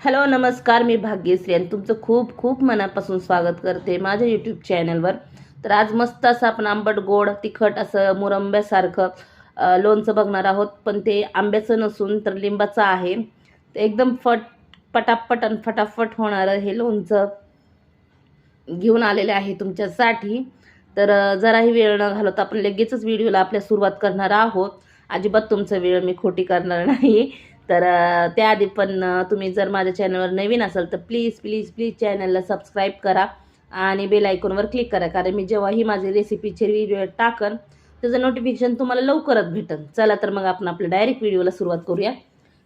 Hello नमस्कार मी भाग्यश्री आणि तुमचं खूप खूप मनापासून स्वागत करते माझ्या यूट्यूब चॅनलवर तर आज मस्त असं आपण आंबट गोड तिखट असं मुरंब्यासारखं लोणचं बघणार आहोत. पण ते आंब्याचं नसून तर लिंबाचं आहे. ते एकदम फट पटापट आणि फटाफट होणारं हे लोणचं घेऊन आलेले आहे तुमच्यासाठी. तर जराही वेळ न घालवता आपण लगेचच व्हिडिओला आपल्या सुरुवात करणार आहोत. अजिबात तुमचं वेळ मी खोटी करणार नाही. तर त्याआधी पण तुम्ही जर माझ्या चॅनलवर नवीन असाल तर प्लीज प्लीज प्लीज चॅनलला सबस्क्राईब करा आणि बेल आयकॉनवर क्लिक करा. कारण मी जेव्हाही माझे रेसिपीचे व्हिडिओ टाकन त्याचं नोटिफिकेशन तुम्हाला लवकरच भेटन. चला तर मग आपण आपल्या डायरेक्ट व्हिडिओला सुरुवात करूया.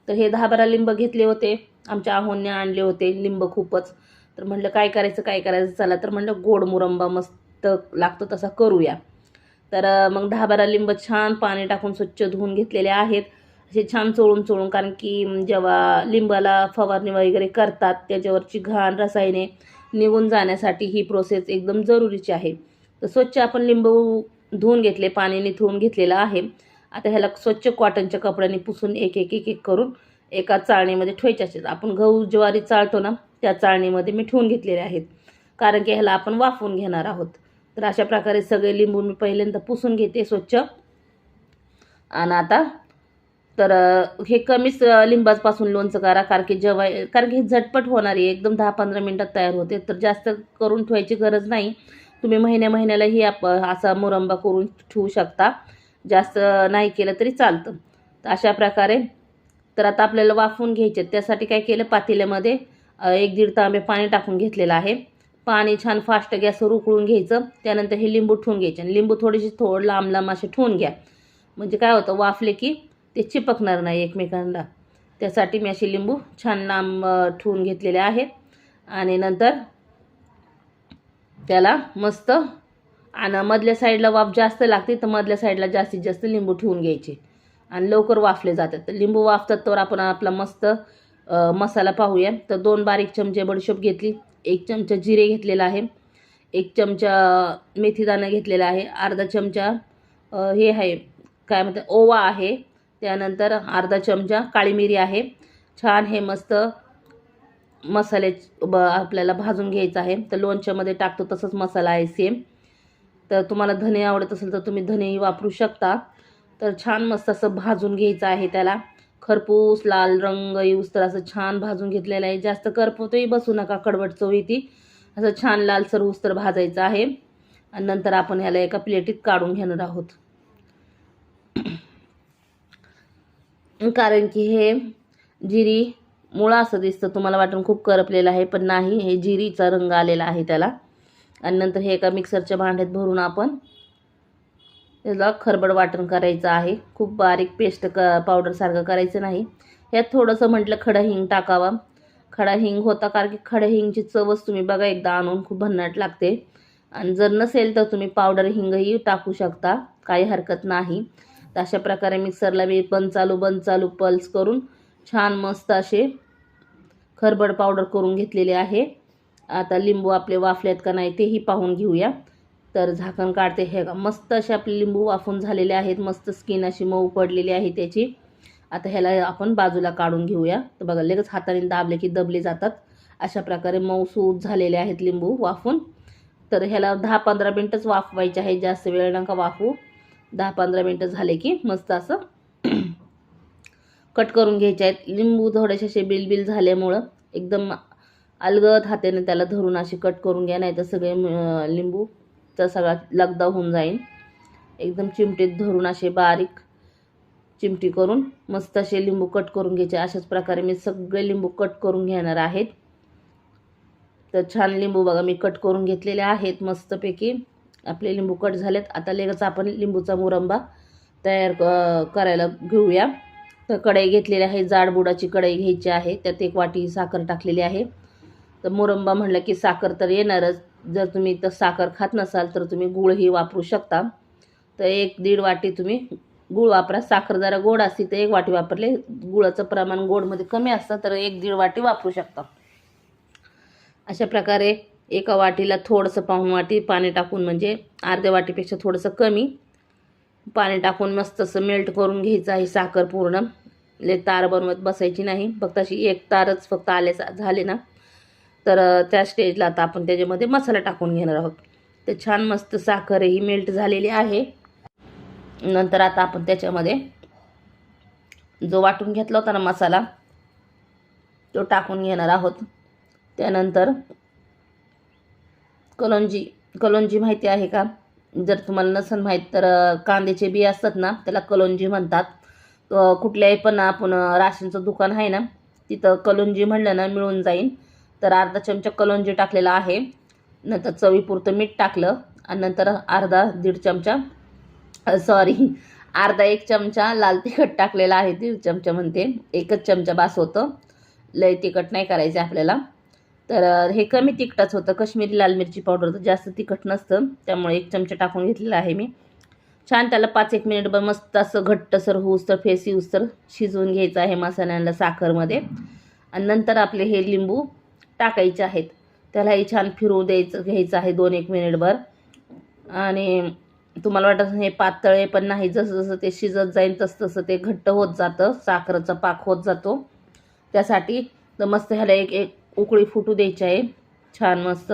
तर हे दहा बारा लिंब घेतले होते. आमच्या आहोंने आणले होते लिंब खूपच. तर म्हटलं काय करायचं काय करायचं? चला तर म्हटलं गोड मुरंबा मस्त लागतो तसा करूया. तर मग दहा बारा लिंब छान पाणी टाकून स्वच्छ धुवून घेतलेले आहेत. असे छान चोळून चोळून कारण की जेव्हा लिंबाला फवारणी वगैरे करतात त्याच्यावरची घाण रसायने निघून जाण्यासाठी ही प्रोसेस एकदम जरुरीची आहे. तर स्वच्छ आपण लिंबू धुवून घेतले पाणी निथळून घेतलेलं आहे. आता ह्याला स्वच्छ कॉटनच्या कपड्याने पुसून एक एक एक एक करून एका चाळणीमध्ये ठेवायचे आपण गहू ज्वारी चाळतो ना त्या चाळणीमध्ये मी ठेवून घेतलेले आहेत. कारण की ह्याला आपण वाफवून घेणार आहोत. तर अशा प्रकारे सगळे लिंबू मी पहिल्यांदा पुसून घेते स्वच्छ. आणि आता तर हे कमीच अ, लोणचं करा कारण की जेव्हा कारण की हे झटपट होणार आहे. एकदम दहा पंधरा मिनटात तयार होते. तर जास्त करून ठेवायची गरज नाही. तुम्ही महिन्या महिन्यालाही आप असा मुरंबा करून ठेवू शकता. जास्त नाही केलं तरी चालतं. तर अशा प्रकारे. तर आता आपल्याला वाफवून घ्यायचे. त्यासाठी काय केलं? पातेल्यामध्ये एक दीड तांबे पाणी टाकून घेतलेलं आहे. पाणी छान फास्ट गॅसवर उकळून घ्यायचं. त्यानंतर हे लिंबू ठेवून घ्यायचे. आणि लिंबू थोडीशी थोड लांब लांब असे ठेवून घ्या. म्हणजे काय होतं? वाफले की ते चिपकणार नाही एकमेकांना. त्यासाठी मी असे लिंबू छान लांब ठेवून घेतलेले आहेत. आणि नंतर त्याला मस्त आणि मधल्या साईडला वाफ जास्त लागते तर मधल्या साईडला जास्तीत जास्त लिंबू ठेवून घ्यायचे. आणि लवकर वाफले जातात. तर लिंबू वाफतात तर आपण आपला मस्त मसाला पाहूया. तर दोन बारीक चमचे बडीशोप घेतली. एक चमचा जिरे घेतलेला आहे. एक चमचा मेथीदाणा घेतलेला आहे. अर्धा चमचा हे आहे काय म्हणतात ओवा आहे. त्यानंतर अर्धा चमचा काळी मिरी आहे. छान हे मस्त मसाले ब आपल्याला भाजून घ्यायचं आहे. तर लोणच्यामध्ये टाकतो तसंच मसाला आहे सेम तर तुम्हाला धने आवडत असेल तर तुम्ही धनेही वापरू शकता. तर छान मस्त असं भाजून घ्यायचं आहे त्याला. खरपूस लाल रंग येऊस तर असं छान भाजून घेतलेलं आहे. जास्त करपवतोही बसू नका कडवट चव येते. असं छान लालसर उस्तर भाजायचं आहे. आणि नंतर आपण ह्याला एका प्लेटीत काढून घेणार आहोत. कारण की हे जिरी मुळा असं दिसतं. तुम्हाला वाटून खूप करपलेलं आहे पण नाही हे जिरीचा रंग आलेला आहे त्याला. आणि नंतर हे एका मिक्सरच्या भांड्यात भरून आपण त्याला खरबड वाटण करायचं आहे. खूप बारीक पेस्ट क पावडरसारखं करायचं नाही. यात थोडंसं म्हटलं खडं हिंग टाकावा. खडा हिंग होता कारण की खडा हिंगची चवच तुम्ही बघा एकदा आणून खूप भन्नाट लागते. आणि जर नसेल तर तुम्ही पावडर हिंगही टाकू शकता. काही हरकत नाही. तर अशा प्रकारे मिक्सरला मी बंद चालू बंद चालू पल्स करून छान मस्त असे खरबड पावडर करून घेतलेले आहे. आता लिंबू आपले वाफलेत का नाही तेही पाहून घेऊया. तर झाकण काढते. हे का मस्त असे आपले लिंबू वाफून झालेले आहेत. मस्त स्किन अशी मऊ पडलेली आहे त्याची. आता ह्याला आपण बाजूला काढून घेऊया. तर बघा लगेच हाताने दाबले की दबले जातात. अशा प्रकारे मऊसूद झालेले आहेत लिंबू वाफून. तर ह्याला दहा पंधरा मिनटंच वाफवायचे आहे. जास्त वेळ नका वाफवू. दहा पंधरा मिनटं झाले की मस्त असं कट करून घ्यायचे आहेत. लिंबू थोडेसे असे बिलबिल झाल्यामुळं एकदम अलगद हाताने त्याला धरून असे कट करून घ्या नाही तर सगळे लिंबूचा सगळा लगदा होऊन जाईल एकदम चिमटीत धरून असे बारीक चिमटी करून मस्त असे लिंबू कट करून घ्यायचे. अशाच प्रकारे मी सगळे लिंबू कट करून घेणार आहेत. तर छान लिंबू बघा मी कट करून घेतलेले आहेत मस्तपैकी. आपले लिंबू कट झालेत. आता लगेच आपण लिंबूचा मुरंबा तयार क- करायला घेऊया. तर कढई घेतलेली आहे जाड बुडाची कढई घ्यायची आहे. त्यात एक वाटी साखर टाकलेली आहे. तर मुरंबा म्हणलं की साखर तर येणारच. जर तुम्ही तर साखर खात नसाल तर तुम्ही गुळही वापरू शकता. तर एक दीड वाटी तुम्ही गुळ वापरा. साखर जरा गोड असली तर एक वाटी वापरले. गुळाचं प्रमाण गोडमध्ये कमी असतं तर एक दीड वाटी वापरू शकता. अशा प्रकारे एका वाटीला थोडंसं पाहून वाटी पाणी टाकून म्हणजे अर्ध्या वाटीपेक्षा थोडंसं कमी पाणी टाकून मस्त असं मेल्ट करून घ्यायचं आहे साखर पूर्ण. ले तार बनवत बसायची नाही. फक्त अशी एक तारच फक्त आले झाले ना. तर त्या स्टेजला आता आपण त्याच्यामध्ये मसाला टाकून घेणार आहोत. ते छान मस्त साखर ही मेल्ट झालेली आहे. नंतर आता आपण त्याच्यामध्ये जो वाटून घेतला होता ना मसाला तो टाकून घेणार आहोत. त्यानंतर कलोंजी कलोंजी माहिती आहे का? जर तुम्हाला नसेल माहीत तर कांद्याचे बी असतात ना त्याला कलोंजी म्हणतात. कुठल्याही पण आपण राशनचं दुकान आहे ना तिथं कलोंजी म्हणलं ना मिळून जाईल तर अर्धा चमचा कलोंजी टाकलेला आहे. नंतर चवीपुरतं मीठ टाकलं आणि नंतर अर्धा दीड चमचा सॉरी अर्धा एक चमचा लाल तिखट टाकलेला आहे दीड चमचा म्हणते. एकच चमचा बास होतं. लय तिखट नाही करायचे आपल्याला. तर हे कमी तिखटाचं होतं. कश्मीरी लाल मिरची पावडर तर जास्त तिखट नसतं. त्यामुळे एक चमचा टाकून घेतलेला आहे मी. छान त्याला पाच एक मिनिट ब- मस्त असं घट्टसर होऊसर तर फेस येऊसर तर शिजवून घ्यायचं आहे मसाल्याला साखरमध्ये. आणि नंतर आपले हे लिंबू टाकायचे आहेत. त्यालाही छान फिरवू द्यायचं घ्यायचं आहे दोन एक मिनिटभर आणि तुम्हाला वाटत हे पातळे पण नाही. जसं जसं ते शिजत जाईल तसं तसं ते घट्ट होत जातं. साखरेचा पाक होत जातो. त्यासाठी तर मस्त ह्याला एक एक उकळी फुटू द्यायची आहे. छान मस्त.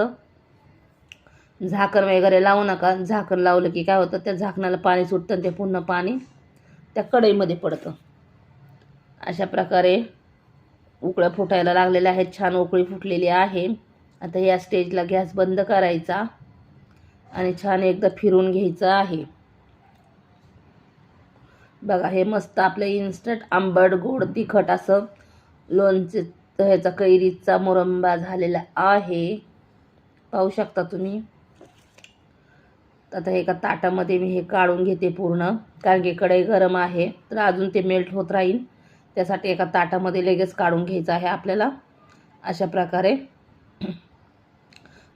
झाकण वगैरे लावू नका. झाकण लावलं की काय होतं त्या झाकणाला पाणी सुटतं आणि ते पुन्हा पाणी त्या कढईमध्ये पडतं. अशा प्रकारे उकळ्या फुटायला लागलेल्या आहेत. छान उकळी फुटलेली आहे. आता या स्टेजला गॅस बंद करायचा आणि छान एकदा फिरून घ्यायचं आहे. बघा हे मस्त आपलं इन्स्टंट आंबट गोड तिखट असं लोणचे तर ह्याचा कैरीचा मुरंबा झालेला आहे. पाहू शकता तुम्ही. आता एका ताटामध्ये मी हे काढून घेते पूर्ण कारण की कढई गरम आहे तर अजून ते मेल्ट होत राहील. त्यासाठी एका ताटामध्ये लगेच काढून घ्यायचं आहे आपल्याला अशा प्रकारे.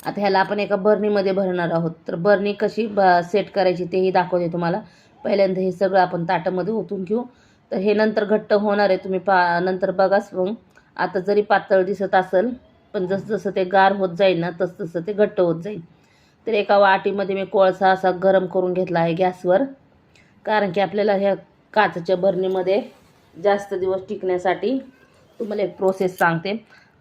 आता ह्याला आपण एका बर्नीमध्ये भरणार आहोत. तर बर्नी कशी ब सेट करायची तेही दाखवते तुम्हाला. पहिल्यांदा हे सगळं आपण ताटामध्ये ओतून घेऊ. तर हे नंतर घट्ट होणार आहे तुम्ही पा नंतर बघाच मग. आता जरी पातळ दिसत असेल पण जसं जसं ते गार होत जाईल ना तसं तसं ते घट्ट होत जाईल. तर एका वाटीमध्ये मी कोळसा असा गरम करून घेतला आहे गॅसवर कारण की आपल्याला ह्या काचेच्या बरणीमध्ये जास्त दिवस टिकण्यासाठी तुम्हाला एक प्रोसेस सांगते.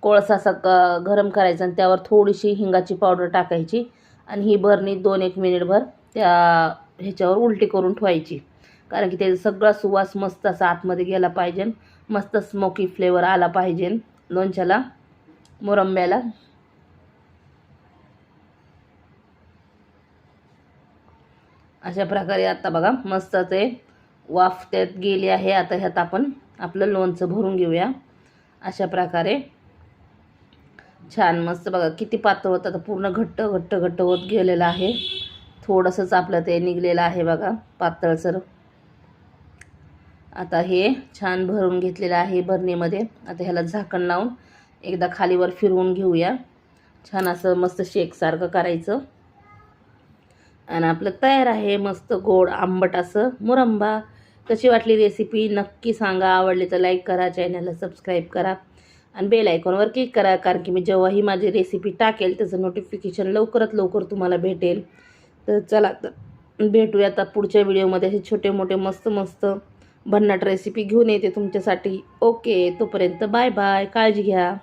कोळसा असा क गरम करायचा आणि त्यावर थोडीशी हिंगाची पावडर टाकायची आणि ही बरणी दोन एक मिनिटभर त्या ह्याच्यावर उलटी करून ठेवायची. कारण की त्याचा सगळा सुवास मस्त असा आतमध्ये गेला पाहिजे. मस्त स्मोकी फ्लेवर आला पाहिजे लोणच्याला मुरंब्याला. अशा प्रकारे आता बघा मस्त ते वाफ त्यात गेली आहे. आता ह्यात आपण आपलं लोणचं भरून घेऊया. अशा प्रकारे. छान मस्त बघा किती पातळ होतं. आता पूर्ण घट्ट घट्ट घट्ट होत गेलेलं आहे. थोडंसंच आपलं ते निघलेलं आहे बघा पातळसर आता हे छान भरून घेतलेलं आहे भरणीमध्ये आता ह्याला झाकण लावून एकदा खालीवर फिरवून घेऊया. छान असं मस्त शेकसारखं करायचं. आणि आपलं तयार आहे मस्त गोड आंबट असं मुरंबा. कशी वाटली रेसिपी नक्की सांगा. आवडली तर लाईक करा चॅनलला सबस्क्राईब करा. आणि बेल आयकॉनवर क्लिक करा कारण की मी जेव्हाही माझी रेसिपी टाकेल त्याचं नोटिफिकेशन लवकरात लवकर तुम्हाला भेटेल. तर चला तर भेटूया आता पुढच्या व्हिडिओमध्ये असे छोटे मोठे मस्त मस्त भन्नाट रेसिपी घेऊन येते तुमच्यासाठी. ओके तोपर्यंत बाय बाय काळजी घ्या.